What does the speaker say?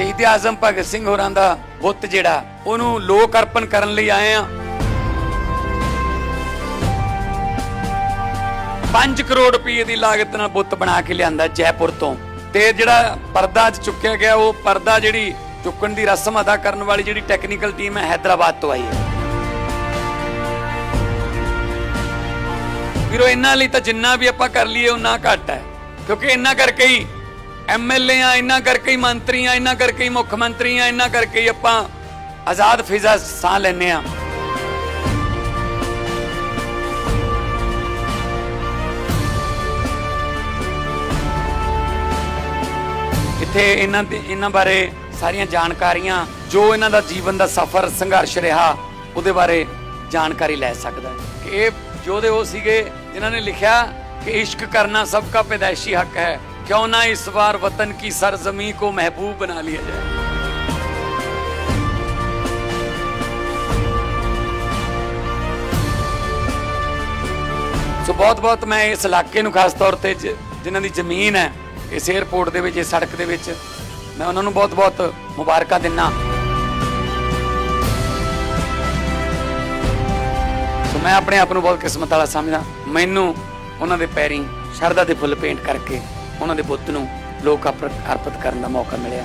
ਸ਼ਹੀਦ ਆਜ਼ਮ ਭਗਤ ਸਿੰਘ ਹੋਰਾਂ ਦਾ ਬੁੱਤ ਜਿਹੜਾ, ਉਹਨੂੰ ਲੋਕ ਅਰਪਣ ਕਰਨ ਲਈ ਆਏ ਆ 5 ਕਰੋੜ ਰੁਪਏ ਦੀ ਲਾਗਤ ਨਾਲ ਬੁੱਤ ਬਣਾ ਕੇ ਲਿਆਂਦਾ ਜੈਪੁਰ ਤੋਂ। ਤੇ ਜਿਹੜਾ ਪਰਦਾ ਅੱਜ ਚੁੱਕਿਆ ਗਿਆ, ਉਹ ਪਰਦਾ ਜਿਹੜੀ ਚੁੱਕਣ ਦੀ ਰਸਮ ਅਦਾ ਕਰਨ ਵਾਲੀ ਜਿਹੜੀ ਟੈਕਨੀਕਲ ਟੀਮ ਹੈ ਹైదరాబాద్ ਤੋਂ ਆਈ ਹੈ। ਵੀਰੋ, ਇਹਨਾਂ ਲਈ ਤਾਂ ਜਿੰਨਾ ਵੀ ਆਪਾਂ ਕਰ ਲਈਏ ਉਹਨਾਂ ਘੱਟ ਹੈ। ਕਿਉਂਕਿ ਇਹਨਾਂ ਕਰਕੇ ਹੀ ਐਮਐਲਏ ਆ ਇਹਨਾਂ ਕਰਕੇ ਹੀ ਮੰਤਰੀ ਆ ਇਹਨਾਂ ਕਰਕੇ ਹੀ ਮੁੱਖ ਮੰਤਰੀ ਆ ਇਹਨਾਂ ਕਰਕੇ ਹੀ ਆਪਾਂ ਆਜ਼ਾਦ ਫਿਜ਼ਾ ਸਾਹ ਲੈਨੇ ਆ। ਇੱਥੇ ਇਹਨਾਂ ਦੇ, ਇਹਨਾਂ ਬਾਰੇ ਸਾਰੀਆਂ ਜਾਣਕਾਰੀਆਂ, ਜੋ ਇਹਨਾਂ ਦਾ ਜੀਵਨ ਦਾ ਸਫ਼ਰ, ਸੰਘਰਸ਼ ਰਿਹਾ, ਉਹਦੇ ਬਾਰੇ ਜਾਣਕਾਰੀ ਲੈ ਸਕਦਾ ਹੈ। ਕਿ ਇਹ ਯੋਧੇ ਉਹ ਸੀਗੇ, ਜਿਨ੍ਹਾਂ ਨੇ ਲਿਖਿਆ ਕਿ ਇਸ਼ਕ ਕਰਨਾ ਸਭ ਦਾ ਪੈਦਾਇਸ਼ੀ ਹੱਕ ਹੈ क्यों ना इस बार वतन की सरजमी को महबूब बना लिया जाए? ਸੋ ਬਹੁਤ ਬਹੁਤ ਮੈਂ ਇਸ ਇਲਾਕੇ ਨੂੰ ਖਾਸ ਤੌਰ ਤੇ ਜਿਨ੍ਹਾਂ ਦੀ ਜ਼ਮੀਨ ਹੈ ਇਸ 에어ਪੋਰਟ ਦੇ ਵਿੱਚ ਇਸ ਸੜਕ ਦੇ ਵਿੱਚ ਮੈਂ ਉਹਨਾਂ ਨੂੰ ਬਹੁਤ ਬਹੁਤ ਮੁਬਾਰਕਾਂ ਦਿੰਨਾ ਸੋ ਮੈਂ ਆਪਣੇ ਆਪ ਨੂੰ ਬਹੁਤ ਕਿਸਮਤ ਵਾਲਾ ਸਮਝਦਾ ਮੈਨੂੰ ਉਹਨਾਂ ਦੇ ਪੈਰੀਂ ਸ਼ਰਧਾ ਦੇ ਫੁੱਲ ਪੇਂਟ ਕਰਕੇ ਉਹਨਾਂ ਦੇ ਬੁੱਤ ਨੂੰ ਲੋਕ ਅਰਪਿਤ ਕਰਨ ਦਾ ਮੌਕਾ ਮਿਲਿਆ।